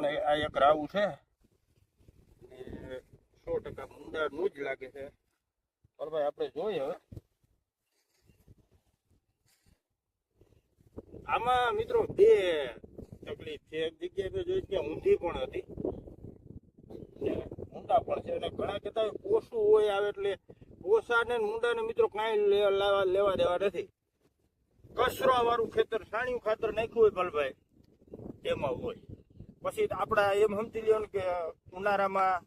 પણ આ એક રાવું છે. ને સો ટકા મુંડાનું જ લાગે છે. પણ ભાઈ, આપણે જોઈએ હવે. આમાં મિત્રો બે તકલીફ છે. એક જગ્યાએ મેં જોઈ કે ઊંધી પણ હતી. ને ઊંડા પણ છે. અને ઘણા કહેતા ઓછું હોય આવે એટલે ઓછા ને મુંડાને મિત્રો કાંઈ લેવા લેવા દેવા નથી. કસરો વાળું ખેતર સાણિયું ખાતર નાખ્યું હોય ભલભાઈ. એમાં હોય. પછી આપણા એમ સમજી લ્યો કે ઉનાળામાં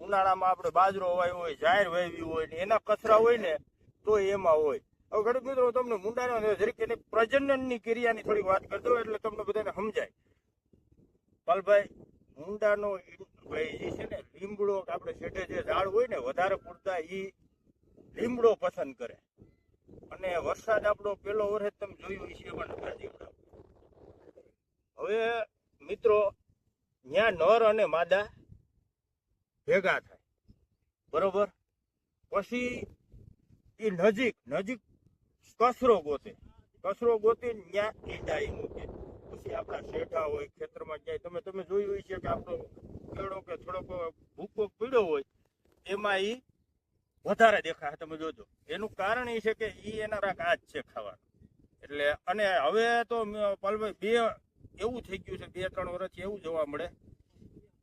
ઉનાળામાં આપણે બાજરો વાવ્યો હોય, જાહેર વાવી હોય ને એના કચરા હોય ને, તો એમાં હોય. હવે ઘડીક મિત્રો તમને મુંડાના જરીક પ્રજનનની ક્રિયાની થોડી વાત કરી દઉં એટલે તમને બધાને સમજાય. પાલભાઈ, મુંડાનો ભાઈ છે ને, લીમડો આપણે છેટે જે ઝાડ હોય ને, વધારે પૂરતા એ લીમડો પસંદ કરે. અને વરસાદ આપણો પેલો વરસાદ તમે જોયું હશે પણ હવે મિત્રો ત્યાં નર અને માદા ભેગા થાય. બરોબર? પછી એ નજીક નજીક કચરો ગોતે. કચરો ગોતી ત્યાં ઈંડાઈ મૂકે. પછી આપણા શેઠા હોય, ખેતરમાં ક્યાંય, તમે તમે જોયું હોય છે કે આપણો કેળો કે થોડોક ભૂકો પીડ્યો હોય, એમાં એ વધારે દેખાય. તમે જોજો. એનું કારણ એ છે કે એ એના રાખ આ છે ખાવાનું. એટલે, અને હવે તો પલભાઈ, બે એવું થઈ ગયું છે બે ત્રણ વર્ષથી એવું જોવા મળે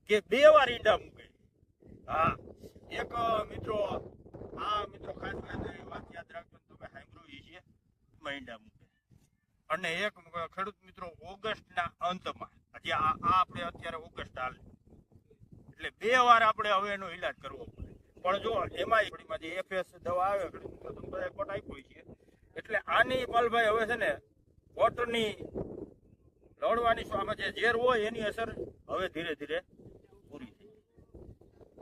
કે બે વાર ઈંડા મૂકે. હા, એક, મિત્રો આ મિત્રો, ખાસ વાત યાદ રાખજો તમે સાંભળ્યું છે, એમાં ઈંડા મૂકે. અને એક ખેડૂત મિત્રો, ઓગસ્ટના અંતમાં, હજી આ આપણે અત્યારે ઓગસ્ટ હાલે. એટલે બે વાર આપણે હવે એનો ઈલાજ કરવો પડે. પણ જો એમાં જે એફએસ દવા આવે ખેડૂત મિત્રો તમે બધા કોટ આપ્યો છે. એટલે આની પાલભાઈ હવે છે ને વોટરની લડવાની શું? આમાં જે ઝેર હોય એની અસર હવે ધીરે ધીરે પૂરી થઈ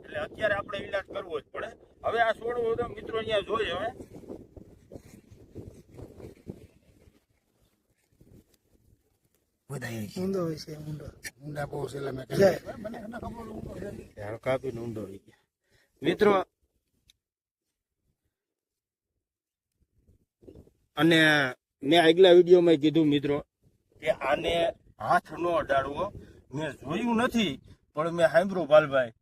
એટલે અત્યારે આપણે ઈલાજ કરવો જ પડે. હવે આ છોડવો તો મિત્રો અહીંયા જોઈએ હવે. હોય છે ઊંડા. બહુ છે મેં મને ઊંડો છે. કાપીને ઊંડો આવી ગયા. મિત્રો અને મેં આગલા વિડીયોમાં કીધું મિત્રો કે આને હાથ નો અડાડવો. મેં જોયું નથી પણ મેં સાંભળ્યું ભાલભાઈ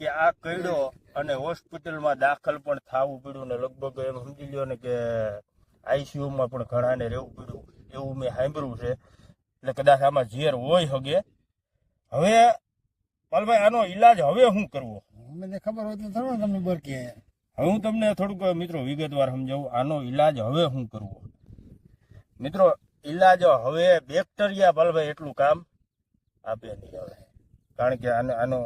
કે આ કર્યો અને હોસ્પિટલમાં દાખલ પણ થવું પડ્યું ને લગભગ એમ સમજી લ્યો ને કે આઈસીયુમાં પણ ઘણાને રહેવું પડ્યું એવું મેં સાંભળ્યું છે. એટલે કદાચ આમાં ઝેર હોય હગે. હવે પાલભાઈ આનો ઈલાજ હવે શું કરવો? મને ખબર હોય તો થોડું તમને બરકે હવે હું તમને થોડુંક મિત્રો વિગતવાર સમજાવું. આનો ઈલાજ હવે શું કરવો? મિત્રો ઈલાજ હવે બેક્ટેરિયા પાલભાઈ એટલું કામ આપે નહીં હવે. કારણ કે આનો આનો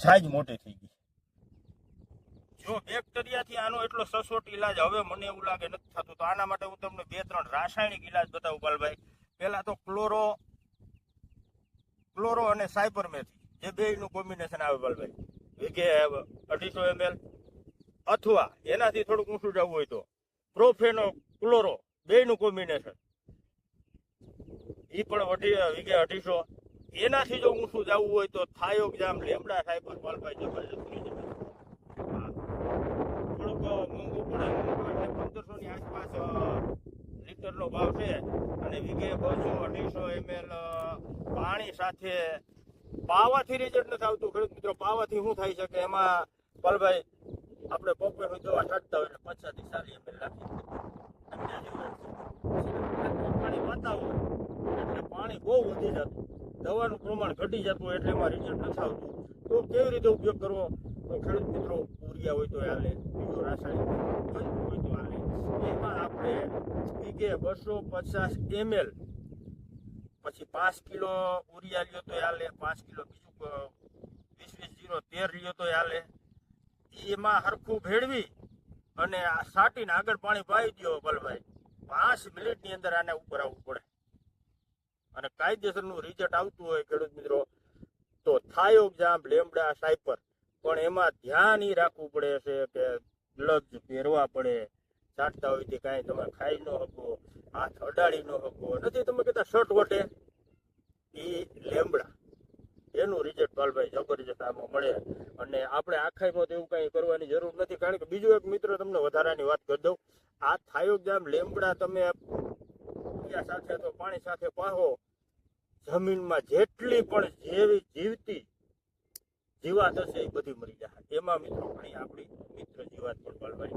સાઈઝ મોટી થઈ ગઈ. જો બેક્ટેરિયાથી આનો એટલો સસોટ ઈલાજ હવે મને એવું લાગે નથી થતું. તો આના માટે હું તમને બે ત્રણ રાસાયણિક ઈલાજ બતાવું પાલભાઈ. પહેલાં તો ક્લોરો ક્લોરો અને સાયપરમેથી, જે બેયનું કોમ્બિનેશન આવે બાલભાઈ વીઘે અઢીસો એમએલ અથવા એનાથી થોડુંક ઊંચું જવું હોય તો પ્રોફેનો ક્લોરો બેયનું કોમ્બિનેશન એ પણ અઢી વીઘે અઢીસો. એનાથી જો ઊંચું જવું હોય તો થાયોગ જામ લેમડા સાયપર પાલભાઈ જબરજસ્ત થઈ હા. થોડુંક મોંઘું પડે. પંદરસો ની આસપાસ ભાવ છે. અને વીઘે બસો, અઢીસો એમએલ પાણી સાથે પાવાથી રિઝલ્ટ નથી આવતું. ખેડૂત મિત્રો, પાવાથી શું થઈ શકે એમાં, પલભાઈ, આપણે પપ્પેનું દવા છાંટતા હોય એટલે પચાસથી સારી એમએલ વાતા એટલે પાણી બહુ વધી જતું દવાનું પ્રમાણ ઘટી જતું એટલે એમાં રિઝલ્ટ નથી આવતું તો કેવી રીતે ઉપયોગ કરવો તો ખેડૂત મિત્રો યુરિયા હોય તો હાલે બીજો હોય તો હાલે એમાં આપણે વીઘે બસો પચાસ એમએલ પછી પાંચ કિલો યુરિયા લ્યો તો હાલે પાંચ કિલો બીજું વીસ વીસ જીરો તેર લ્યો તો હાલે એમાં હરખું ભેળવી અને સાટીને આગળ પાણી પાઈ દો બલભાઈ પાંચ મિનિટની અંદર આને ઉપર આવવું પડે. અને કાયદેસરનું રિઝલ્ટ આવતું હોય ખેડૂત મિત્રો, તો થાયો જામ લેમડા સાયપર. પણ એમાં ધ્યાન એ રાખવું પડે છે કે ગ્લવ્સ પહેરવા પડે. ચાટતા હોય તે કાંઈ તમે ખાઈ ન શકો, હાથ અડાડી ન શકો. નથી, તમે કહેતા શર્ટ વટે. એ લેમડા. એનું રિઝલ્ટ પાલભાઈ જબરજસ્ત આમાં મળે. અને આપણે આખાઈમાં તો એવું કાંઈ કરવાની જરૂર નથી, કારણ કે બીજું એક મિત્ર તમને વધારાની વાત કરી દઉં. આ થાયોગ્રામ લેમડા તમે સાથે તો પાણી સાથે પાહો, જમીનમાં જેટલી પણ જેવી જીવતી જીવાત હશે એ બધી મરી જાય એમાં મિત્રો ઘણી આપણી મિત્ર જીવાત પણ પાલભાઈ.